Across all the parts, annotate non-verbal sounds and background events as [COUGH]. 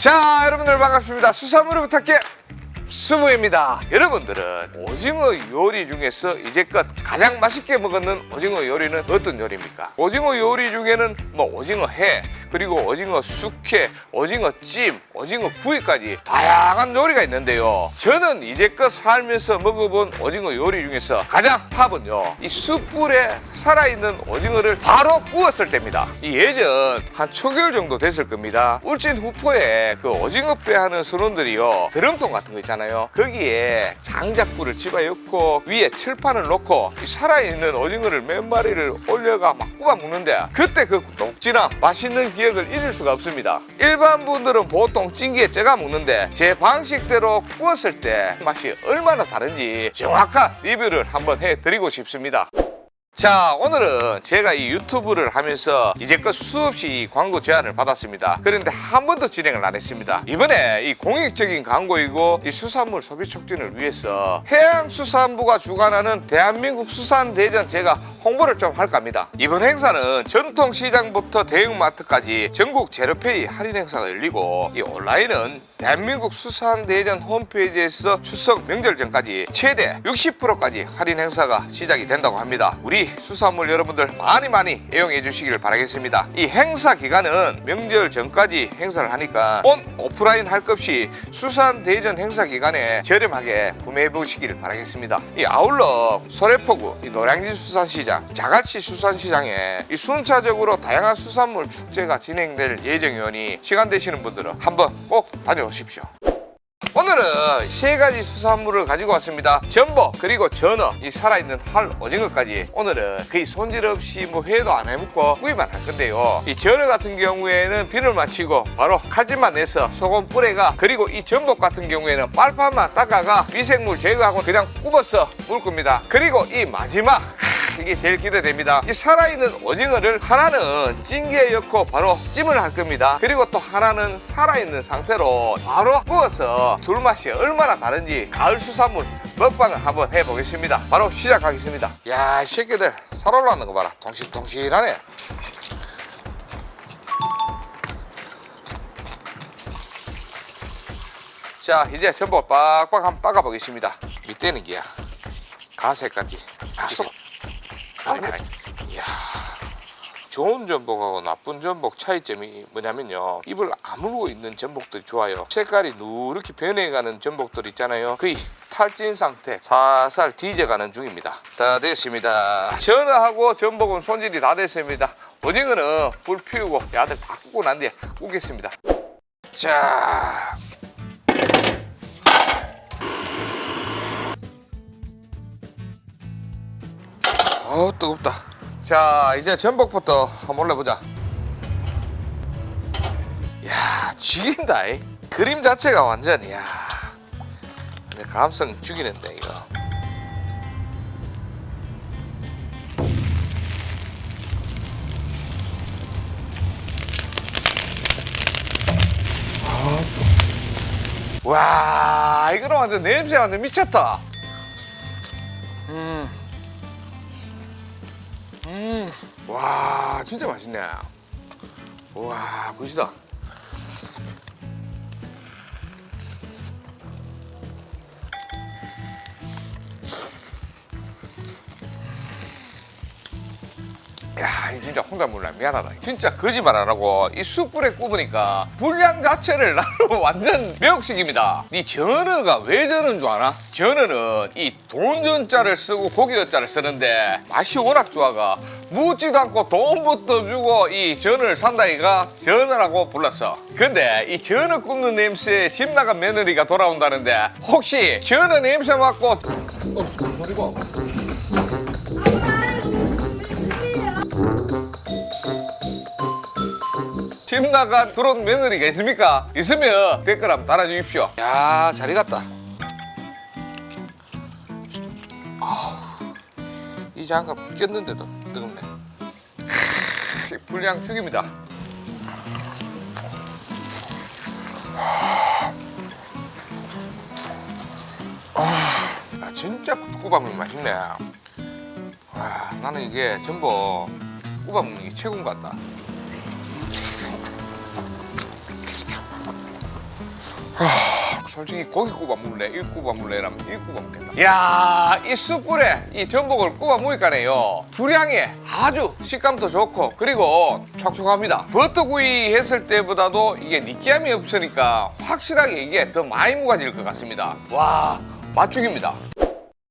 자 여러분들 반갑습니다. 수사물을 부탁해 수부입니다. 여러분들은 오징어 요리 중에서 이제껏 가장 맛있게 먹었는 오징어 요리는 어떤 요리입니까? 오징어 요리 중에는 뭐 오징어 회 그리고 오징어 숙회 오징어 찜 오징어 구이까지 다양한 요리가 있는데요. 저는 이제껏 살면서 먹어본 오징어 요리 중에서 가장 탑은요 이 숯불에 살아있는 오징어를 바로 구웠을 때입니다. 이 예전 한 초개월 정도 됐을 겁니다. 울진 후포에 그 오징어 배 하는 선원들이요 드럼통 같은 거 있잖아요 거기에 장작불을 집어넣고 위에 철판을 놓고 이 살아있는 오징어를 몇 마리를 올려가 막 구워 먹는데 그때 그 녹진한 맛있는 기억을 잊을 수가 없습니다. 일반 분들은 보통 찜기에 쪄가 먹는데 제 방식대로 구웠을 때 맛이 얼마나 다른지 정확한 리뷰를 한번 해드리고 싶습니다 자 오늘은 제가 이 유튜브를 하면서 이제껏 수없이 광고 제안을 받았습니다. 그런데 한 번도 진행을 안 했습니다. 이번에 이 공익적인 광고이고 이 수산물 소비 촉진을 위해서 해양수산부가 주관하는 대한민국 수산대전 제가 홍보를 좀 할까 합니다. 이번 행사는 전통시장부터 대형마트까지 전국 제로페이 할인 행사가 열리고 이 온라인은 대한민국 수산대전 홈페이지에서 추석 명절 전까지 최대 60%까지 할인 행사가 시작이 된다고 합니다. 우리 수산물 여러분들 많이 많이 애용해 주시길 바라겠습니다. 이 행사 기간은 명절 전까지 행사를 하니까 온 오프라인 할 것 없이 수산 대전 행사 기간에 저렴하게 구매해 보시길 바라겠습니다. 이 아울러 소래포구, 이 노량진 수산시장, 자갈치 수산시장에 이 순차적으로 다양한 수산물 축제가 진행될 예정이오니 시간 되시는 분들은 한번 꼭 다녀오십시오. 오늘은 세 가지 수산물을 가지고 왔습니다. 전복 그리고 전어 이 살아있는 할 오징어까지 오늘은 거의 손질 없이 뭐 회도 안 해먹고 구이만 할 건데요. 이 전어 같은 경우에는 비늘만 치고 바로 칼집만 내서 소금 뿌레가 그리고 이 전복 같은 경우에는 빨판만 닦아가 미생물 제거하고 그냥 굽어서 물 겁니다. 그리고 이 마지막 이게 제일 기대됩니다. 이 살아있는 오징어를 하나는 찜기에 넣고 바로 찜을 할 겁니다. 그리고 또 하나는 살아있는 상태로 바로 구워서 둘 맛이 얼마나 다른지 가을 수산물 먹방을 한번 해보겠습니다. 바로 시작하겠습니다. 야, 이 새끼들 살 올라오는 거 봐라. 동실동실하네. 자, 이제 전복 빡빡 한번 빡아 보겠습니다. 밑에는 기야. 가세까지. 아, 소... 이야. 좋은 전복하고 나쁜 전복 차이점이 뭐냐면요. 입을 아물고 있는 전복들이 좋아요. 색깔이 누렇게 변해가는 전복들 있잖아요. 거의 탈진 상태 살살 뒤져가는 중입니다. 다 됐습니다. 전어하고 전복은 손질이 다 됐습니다. 오징어는 불 피우고 야들 다 굽고 난 뒤에 구겠습니다. 자, 어 뜨겁다. 자 이제 전복부터 한번 올려보자. 야 죽인다. 이. 그림 자체가 완전 야. 근데 감성 죽이는데 이거. 와 이거는 완전 냄새 완전 미쳤다. 음. 음, 와, 진짜 맛있네. 와, 굿이다. 야, 이 진짜 혼자 몰라 미안하다. 진짜 거짓말 안 하고 이 숯불에 구우니까 분량 자체를 나로 완전 매혹식입니다. 이 전어가 왜 저런 줄 알아? 전어는 이 돈전자를 쓰고 고기어자를 쓰는데 맛이 워낙 좋아가 묻지도 않고 돈부터 주고 이 전어를 산다이가 전어라고 불렀어. 근데 이 전어 굽는 냄새에 집 나간 며느리가 돌아온다는데 혹시 전어 냄새 맡고 어, 버리고 집 나간 들어온 며느리가 있습니까? 있으면 댓글 한번 달아주십시오. 야, 잘 익었다. 아우, 이 장갑 꼈는데도 뜨겁네. 크, 불량 죽입니다. 아, 진짜 꾸밥이 맛있네. 와, 나는 이게 전부 꾸밥 먹는 게 최고인 것 같다. 솔직히 고기 굽어 먹을래? 이 굽어 먹을래? 이러면 이 굽어 먹겠다. 야, 이 숯불에 이 전복을 굽어 먹으니까네요. 불향이 아주 식감도 좋고 그리고 촉촉합니다. 버터구이 했을 때보다도 이게 느끼함이 없으니까 확실하게 이게 더 많이 무가질 것 같습니다. 와, 맛죽입니다.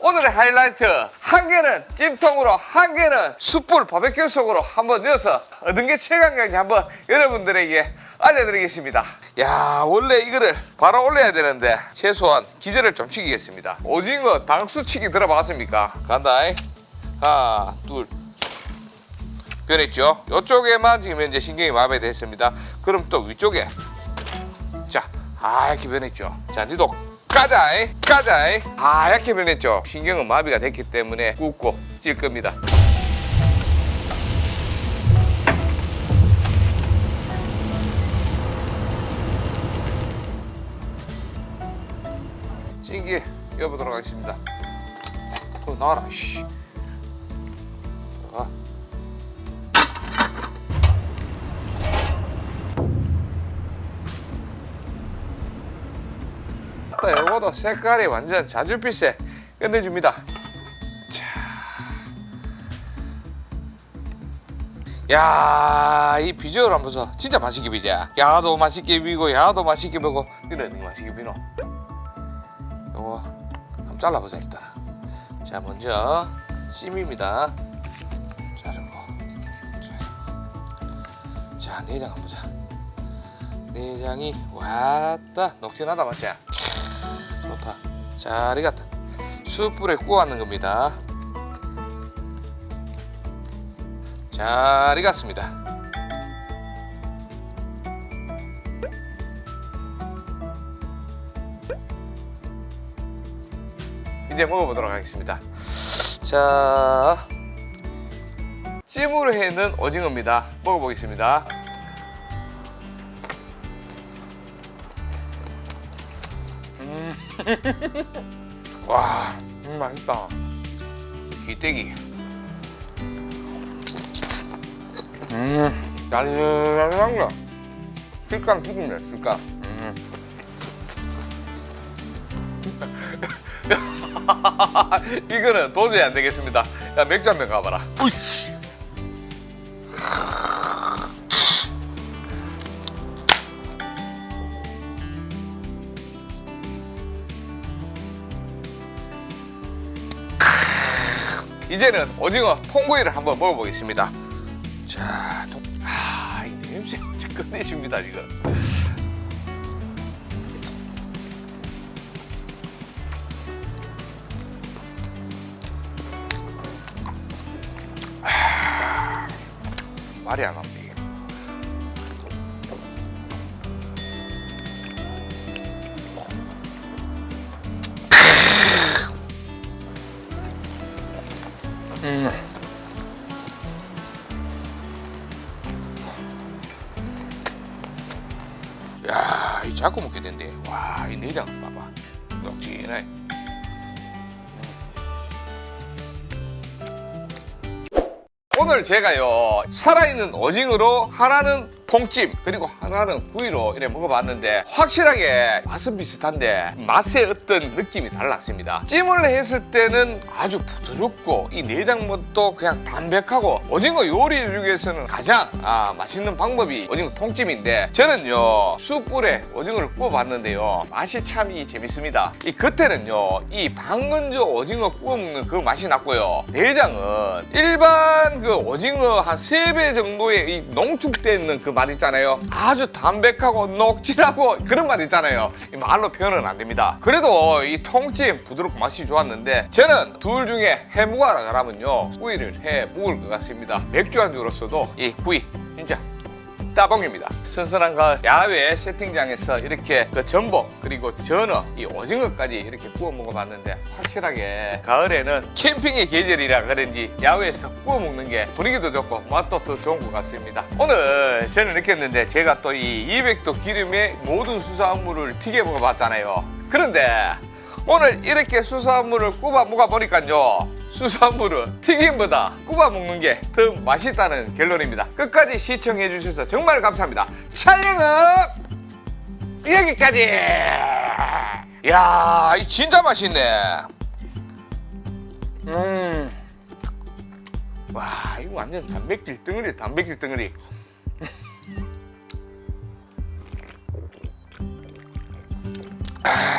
오늘의 하이라이트 한 개는 찜통으로 한 개는 숯불 바베큐 속으로 한번 넣어서 얻은 게 최강인지 한번 여러분들에게 알려드리겠습니다. 야 원래 이거를 바로 올려야 되는데 최소한 기절을 좀 시키겠습니다. 오징어 방수치기 들어봤습니까? 간다 하나 둘. 변했죠? 이쪽에만 지금 현재 신경이 마비됐습니다. 그럼 또 위쪽에. 자 하얗게 변했죠? 자 니도 까자이 까자이. 하얗게 변했죠? 신경은 마비가 됐기 때문에 굽고 찔 겁니다 찌개 여보도록 하겠습니다 어 나와라 씨 자. 또 요거도 색깔이 완전 자주빛에 끝내줍니다. 자. 야, 이 비주얼 한번 보소. 진짜 맛있게 비자. 야도 맛있게 비고, 야도 맛있게 비고. 어디 맛있게 비노? 한번 잘라보자 일단. 자, 먼저 심입니다. 자르고. 자, 내장 한번 보자. 내장이 왔다 녹진하다 맞지? 좋다. 잘 익었다. 숯불에 구워왔는 겁니다. 잘 익었습니다. 이제 먹어보도록 하겠습니다. 자, 찜으로 해는 오징어입니다. 먹어보겠습니다. [LAUGHS] 와, 음, 맛있다. 기대기. 음, 야들야들한 거. 식감 죽이네, 식감. [LAUGHS] 이거는 도저히 안 되겠습니다. 야, 맥주 한 병 가봐라. 으이씨. 이제는 오징어 통구이를 한번 먹어보겠습니다. 자, 통... 아, 이 냄새 끝내줍니다 지금. 말이 안. 이게. 음. 야, 이 자꾸 먹게 된대. 와, 이 내장 봐봐. 녹진해. 오늘 제가요 살아있는 오징어로 하나는 통찜 그리고 하나는 구이로 이렇게 먹어봤는데 확실하게 맛은 비슷한데 맛의 어떤 느낌이 달랐습니다. 찜을 했을 때는 아주 부드럽고 이 내장맛도 그냥 담백하고 오징어 요리 중에서는 가장 아, 맛있는 방법이 오징어 통찜인데 저는요 숯불에 오징어를 구워봤는데요 맛이 참 이 재밌습니다. 이 겉에는요 이 방건조 오징어 구워 먹는 그 맛이 났고요. 내장은 일반 그 오징어 한 세 배 정도의 이 농축돼 있는 그 맛 있잖아요. 아주 담백하고 녹진하고 그런 맛 있잖아요. 이 말로 표현은 안 됩니다. 그래도 이 통찜 부드럽고 맛이 좋았는데 저는 둘 중에 해 먹어라 그러면요. 구이를 해 먹을 것 같습니다. 맥주 안주로서도 이 구이 진짜 따봉입니다. 선선한 가을 야외 세팅장에서 이렇게 그 전복 그리고 전어 이 오징어까지 이렇게 구워 먹어봤는데 확실하게 가을에는 캠핑의 계절이라 그런지 야외에서 구워 먹는 게 분위기도 좋고 맛도 더 좋은 것 같습니다. 오늘 저는 느꼈는데 제가 또 이 200도 기름에 모든 수산물을 튀겨 먹어봤잖아요. 그런데 오늘 이렇게 수산물을 굽어 먹어보니까요. 수산물은 튀김보다 꾸바 먹는 게 더 맛있다는 결론입니다. 끝까지 시청해 주셔서 정말 감사합니다. 촬영은 여기까지. 야, 진짜 맛있네. 음. 와, 이거 완전 단백질 덩어리, 단백질 덩어리. 아. [LAUGHS]